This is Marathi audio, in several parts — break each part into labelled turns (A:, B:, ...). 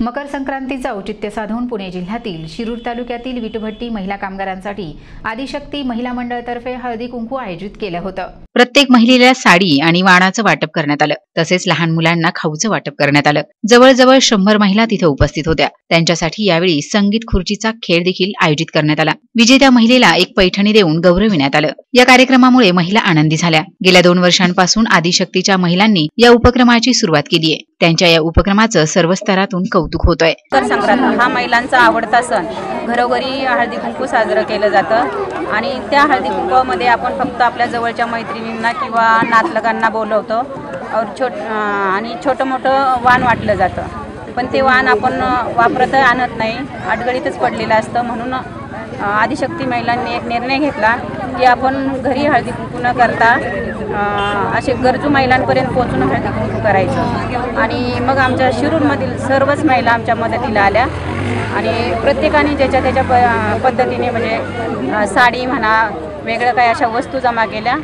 A: मकर संक्रांतीचं औचित्य साधून पुणे जिल्ह्यातील शिरूर तालुक्यातील विटभट्टी महिला कामगारांसाठी आदिशक्ती महिला मंडळातर्फे हळदी कुंकू आयोजित केलं होतं. प्रत्येक महिलेला साडी आणि वाणाचं वाटप करण्यात आलं. तसेच लहान मुलांना खाऊचं वाटप करण्यात आलं. जवळजवळ शंभर महिला तिथे उपस्थित होत्या. त्यांच्यासाठी यावेळी संगीत खुर्चीचा खेळ देखील आयोजित करण्यात आला. विजेत्या महिलेला एक पैठणी देऊन गौरविण्यात आलं. या कार्यक्रमामुळे महिला आनंदी झाल्या. गेल्या दोन वर्षांपासून आदिशक्तीच्या महिलांनी या उपक्रमाची सुरुवात केली आहे त्यांच्या या उपक्रमाचं सर्व स्तरातून कौतुक होतंय.
B: मकर संक्रांत हा महिलांचा आवडता सण. घरोघरी हळदी कुंकू साजरं केलं जातं आणि त्या हळदी कुंकूमध्ये आपण फक्त आपल्या जवळच्या मैत्रिणींना किंवा नातलगांना बोलवतो. छोट आणि छोटं मोठं वाण वाटलं जातं. पण ते वाण आपण वापरत आणत नाही. अडगळीतच पडलेलं असतं म्हणून आदिशक्ती महिलांनी एक निर्णय घेतला की आपण घरी हळदी कुंकू न करता असे गरजू महिलांपर्यंत पोचून हळदी कुंकू करायचं. आणि मग आमच्या शिरूरमधील सर्वच महिला आमच्या मदतीला आल्या. आणि प्रत्येकाने ज्याच्या त्याच्या प पद्धतीने म्हणजे साडी म्हणा वेगळं काही अशा वस्तू जमा केल्या.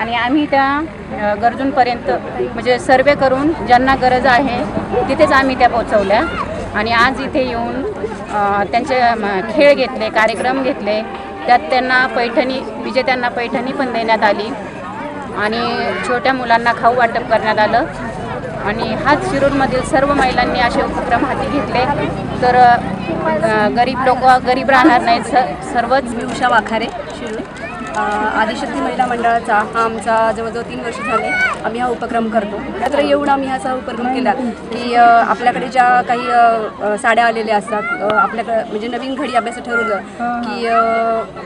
B: आणि आम्ही त्या गरजूंपर्यंत म्हणजे सर्वे करून ज्यांना गरज आहे तिथेच आम्ही त्या पोचवल्या आणि आज इथे येऊन त्यांचे खेळ घेतले कार्यक्रम घेतले. त्यात त्यांना पैठणी विजेत्यांना पैठणी पण देण्यात आली. आणि छोट्या मुलांना खाऊ वाटप करण्यात आलं. आणि हाच शिरूरमधील सर्व महिलांनी असे उपक्रम हाती घेतले. तर गरीब लोक गरीब राहणार नाहीत स सर्वच.
C: उषा वाखारे शिरूर. आदिशक्ती महिला मंडळाचा हा आमचा जवळजवळ तीन वर्ष झाले आम्ही हा उपक्रम करतो. मात्र येऊन आम्ही असा उपक्रम केला की आपल्याकडे ज्या काही साड्या आलेल्या असतात आपल्याकडं आपल्याकडे म्हणजे नवीन घडी अभ्यास ठरवलं की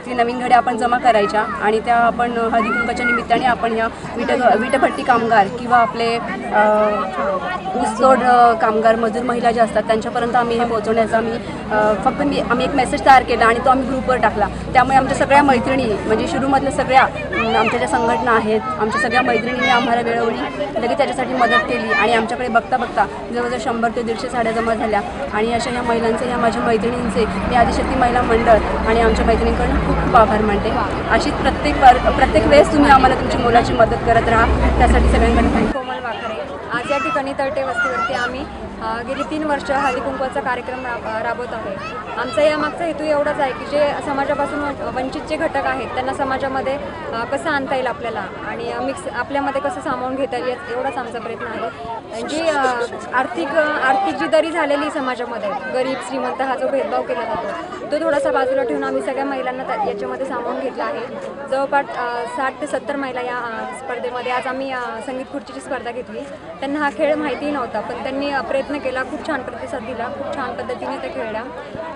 C: ती नवीन घड्या आपण जमा करायच्या आणि त्या आपण हळदी कुंकाच्या निमित्ताने आपण या विट विटभट्टी कामगार किंवा आपले ऊसतोड कामगार मजूर महिला ज्या असतात त्यांच्यापर्यंत आम्ही हे पोहोचवण्याचा आम्ही फक्त मी आम्ही एक मेसेज तयार केला आणि तो आम्ही ग्रुपवर टाकला. त्यामुळे आमच्या सगळ्या मैत्रिणी म्हणजे खेळाडूमधल्या सगळ्या आमच्या ज्या संघटना आहेत आमच्या सगळ्या मैत्रिणींनी आम्हाला वेळोवेळी लगेच त्याच्यासाठी मदत केली आणि आमच्याकडे बघता बघता जवळजवळ शंभर ते दीडशे साड्या जमा झाल्या. आणि अशा ह्या महिलांचे ह्या माझ्या मैत्रिणींचे मी आदिशक्ती महिला मंडळ आणि आमच्या मैत्रिणींकडून खूप खूप आभार मानते. अशीच प्रत्येक प्रत्येक वेळेस तुम्ही आम्हाला तुमची मुलाची मदत करत राहा. त्यासाठी सगळ्यांकडे
D: कोमल वाकरे या ठिकाणी तरटे वस्तीवरती आम्ही गेली तीन वर्ष हळदी कुंकवाचा कार्यक्रम राब राबवत आहे आमचा यामागचा हेतू एवढाच आहे की जे समाजापासून वंचित जे घटक आहेत त्यांना समाजामध्ये कसं आणता येईल आपल्याला आणि मिक्स आपल्यामध्ये कसं सामावून घेता येईल एवढाच आमचा प्रयत्न आहे. जी आर्थिक आर्थिक जी दरी झालेली समाजामध्ये गरीब श्रीमंत हा जो भेदभाव केला जातो तो थोडासा बाजूला ठेवून आम्ही सगळ्या महिलांना त्या- याच्यामध्ये सामावून घेतला आहे. जवळपास साठ ते सत्तर महिला या स्पर्धेमध्ये आज आम्ही संगीत खुर्चीची स्पर्धा घेतली. त्यांना हा खेळ माहितीही नव्हता पण त्यांनी प्रयत्न केला खूप छान प्रतिसाद दिला खूप छान पद्धतीने त्या खेळल्या.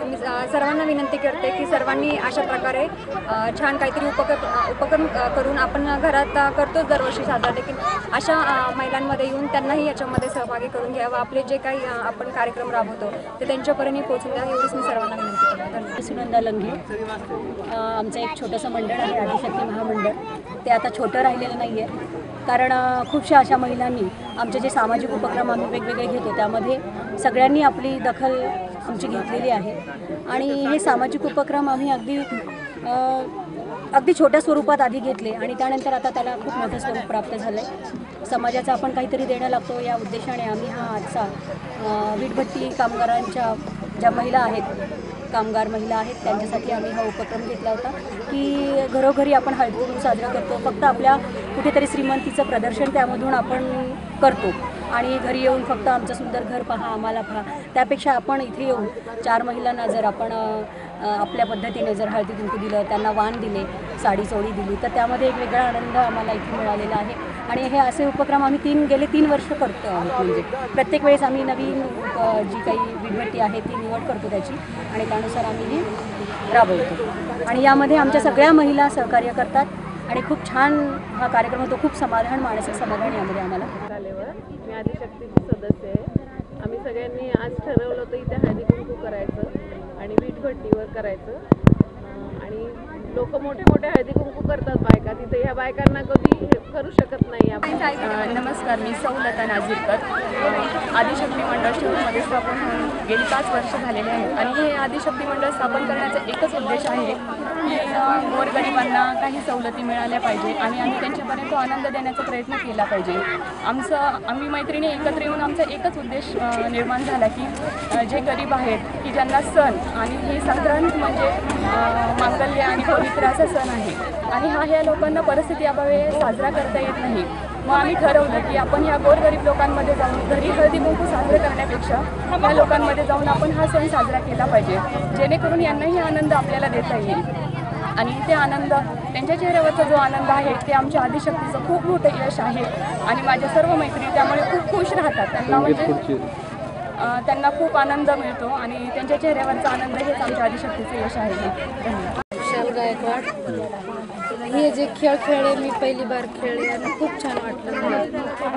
D: मी सर्वांना विनंती करते की सर्वांनी अशा प्रकारे छान काहीतरी उपक्रम उपक्रम करून आपण घरात करतोच दरवर्षी साजरा. देखील अशा महिलांमध्ये येऊन त्यांनाही याच्यामध्ये सहभागी करून घ्यावं आपले जे काही आपण कार्यक्रम राबवतो ते त्यांच्यापर्यंत पोहोचून द्या एवढीच मी सर्वांना विनंती करते. धन्यवाद.
C: सुनंदा लंघे. आमचं एक छोटंसं मंडळ आहे आदिशक्ती महामंडळ. ते आता छोटं राहिलेलं नाही आहे कारण खूपशा अशा महिलांनी आमचे जे सामाजिक उपक्रम आम्ही वेगवेगळे घेतो त्यामध्ये सगळ्यांनी आपली दखल आमची घेतलेली आहे. आणि हे सामाजिक उपक्रम आम्ही अगदी अगदी छोट्या स्वरूपात आधी घेतले आणि त्यानंतर आता त्याला खूप मोठं स्वरूप प्राप्त झालं आहे समाजाचं आपण काहीतरी देणं लागतो या उद्देशाने आम्ही हा आजचा वीटभट्टी कामगारांच्या ज्या महिला आहेत कामगार महिला आहेत त्यांच्यासाठी आम्ही हा उपक्रम घेतला होता की घरोघरी आपण हळदी कुंकू साजरा करतो. फक्त आपल्या कुठेतरी श्रीमंतीचं प्रदर्शन त्यामधून आपण करतो. आणि घरी येऊन फक्त आमचं सुंदर घर पहा आम्हाला पहा. त्यापेक्षा आपण इथे येऊन चार महिलांना जर आपण आपल्या पद्धतीने जर हळदी कुंकू दिलं त्यांना वाण दिले साडी चोळी दिली तर त्यामध्ये एक वेगळा आनंद आम्हाला इथे मिळालेला आहे. आणि हे असे उपक्रम आम्ही तीन गेले तीन वर्ष करतो आहोत म्हणजे प्रत्येक वेळेस आम्ही नवीन जी काही विडभट्टी आहे ती निवड करतो त्याची. आणि त्यानुसार आम्ही ही राबवतो. आणि यामध्ये आमच्या सगळ्या महिला सहकार्य करतात. आणि खूप छान हा कार्यक्रम होतो. खूप समाधान मानसिक समाधान यामध्ये आम्हाला.
E: मी आदिशक्तीची सदस्य आहे. आम्ही सगळ्यांनी आज ठरवलं होतं इथे हळदी कुंकू करायचं आणि वीटभट्टीवर करायचं. आणि लोक मोठे मोठे हळदी कुंकू करतात बायका ह्या बायकांना कधी करू शकत नाही आपण.
F: नमस्कार. मी सौलता नाझीरकर. आदिशक्ती मंडळ शिरूरमध्ये स्थापन होऊन गेली पाच वर्ष झालेले आहे. आणि हे आदिशक्ती मंडळ स्थापन करण्याचा एकच उद्देश आहे की गोरगरिबांना काही सवलती मिळाल्या पाहिजे आणि आम्ही त्यांच्यापर्यंत आनंद देण्याचा प्रयत्न केला पाहिजे. आमचं आम्ही मैत्रिणी एकत्र येऊन आमचा एकच उद्देश निर्माण झाला की जे गरीब आहेत की ज्यांना सण आणि हे संक्रांत म्हणजे मांगल्य आणि पवित्र असा सण आहे. आणि हा ह्या लोकांना परिस्थिती अभावे साजरा करता येत नाही. मग आम्ही ठरवलं की आपण ह्या गोरगरीब लोकांमध्ये जाऊन घरी हळदी कुंकू साजरे करण्यापेक्षा त्या लोकांमध्ये जाऊन आपण हा सण साजरा केला पाहिजे. जेणेकरून यांनाही आनंद आपल्याला देता येईल. आणि ते आनंद त्यांच्या चेहऱ्यावरचा जो आनंद आहे ते आमच्या आदिशक्तीचं खूप मोठं यश आहे. आणि माझ्या सर्व मैत्रिणी त्यामुळे खूप खुश राहतात. त्यांना म्हणजे त्यांना खूप आनंद मिळतो आणि त्यांच्या चेहऱ्यावरचा आनंद हेच आमच्या आदिशक्तीचं यश आहे. धन्यवाद.
G: हे जे खेळ खेळले मी पहिली बार खेळले आणि खूप छान वाटलं मला.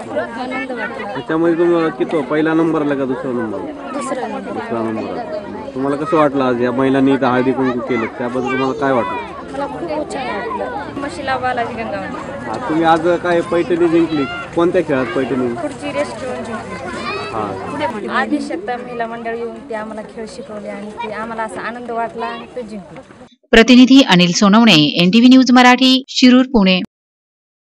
G: खूप आनंद वाटला.
H: त्याच्यामध्ये तुम्हाला किती पहिला नंबर आला का दुसरा नंबर?
G: दुसरा नंबर.
H: दुसरा नंबर आला. तुम्हाला कसं वाटलं आज या महिलांनी इथं हळदी कुंकू केलं? त्याबद्दल तुम्हाला काय वाटलं?
G: मला खूप छान वाटलं.
F: मशिला बालाजी गंगावणे
H: हा, तुम्ही आज काय पैठणी जिंकली? कोणत्या खेळात पैठणी?
F: पुढची रेस्टॉरंट
H: हा.
F: आदिशक्ता महिला मंडळ येऊन ते आम्हाला खेळ शिकवले आणि ते आम्हाला असा आनंद वाटला आणि ते जिंकलो.
A: प्रतिनिधी अनिल सोनवणे एनटीव्ही न्यूज मराठी शिरूर पुणे.